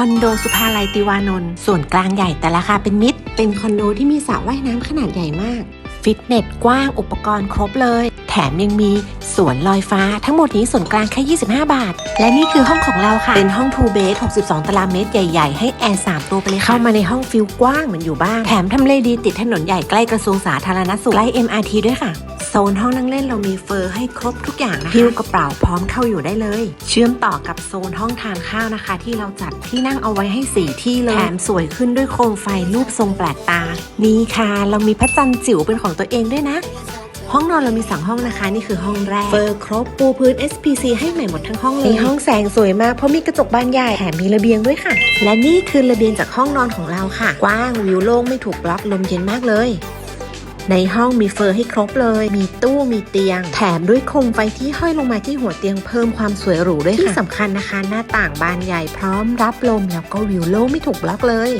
คอนโดสุภาลัยติวานนท์ส่วนกลางใหญ่แต่ราคาเป็นมิตร เป็นคอนโดที่มีสระว่ายน้ำขนาดใหญ่มาก ฟิตเนสกว้างอุปกรณ์ครบเลย แถมยังมีสวนลอยฟ้าทั้งหมดนี้ส่วนกลางแค่ 25 บาท และนี่คือห้องของเราค่ะ เป็นห้อง2เบส62 ตารางเมตรใหญ่ ๆ ให้แอร์ 3 ตัวไปเลยเข้ามาในห้องฟิลกว้างเหมือนอยู่บ้าน แถมทำเลดีติดถนนใหญ่ใกล้กระทรวงสาธารณสุขใกล้ MRT ด้วยค่ะ นห้องนั่งเล่นเรามีเฟอร์ให้ครบทุกอย่างนะคะพิวกระเป๋าพร้อมเข้าอยู่ได้เลย เชื่อมต่อกับโซนห้องทานข้าวนะคะ ที่เราจัดที่นั่งเอาไว้ให้สี่ที่เลยแถมสวยขึ้นด้วยโคมไฟรูปทรงแปลกตา นี่ค่ะ เรามีพระจันทร์จิ๋วเป็นของตัวเองด้วยนะห้องนอนเรามีสองห้องนะคะ นี่คือห้องแรก เฟอร์ครบปูพื้น SPC ให้ใหม่หมดทั้งห้องเลยในห้องแสงสวยมากเพราะมีกระจกบานใหญ่แถมมีระเบียงด้วยค่ะ และนี่คือระเบียงจากห้องนอนของเราค่ะ กว้างวิวโล่งไม่ถูกบล็อกลมเย็นมากเลย ในห้องมีเฟอร์ให้ครบเลย มีตู้มีเตียง แถมด้วยโคมไฟที่ห้อยลงมาที่หัวเตียงเพิ่มความสวยหรูด้วยค่ะที่สำคัญนะคะ หน้าต่างบานใหญ่พร้อมรับลมแล้วก็วิวโล่งไม่ถูกบล็อกเลย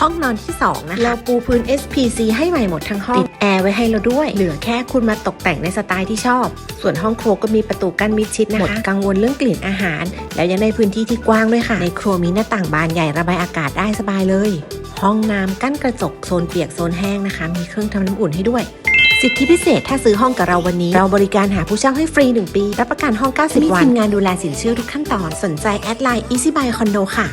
ห้องนอนที่ 2 นะคะเราปูพื้น SPC ให้ใหม่หมดทั้งห้อง ติดแอร์ไว้ให้เราด้วย เหลือแค่คุณมาตกแต่งในสไตล์ที่ชอบ ส่วนห้องครัวก็มีประตูกั้นมิดชิดนะคะหมดกังวลเรื่องกลิ่นอาหาร แล้วยังได้พื้นที่ที่กว้างด้วยค่ะ ในครัวมีหน้าต่างบานใหญ่ระบายอากาศได้สบายเลย ห้องน้ำกั้นกระจกโซนเปียกโซนแห้งนะคะ มีเครื่องทำน้ำอุ่นให้ด้วย สิทธิพิเศษถ้าซื้อห้องกับเราวันนี้ เราบริการหาผู้เช่าให้ฟรี 1 ปี รับประกันห้อง 90 วัน มีทีมงานดูแลสินเชื่อทุกขั้นตอน สนใจแอดไลน์ Easy Buy Condo ค่ะ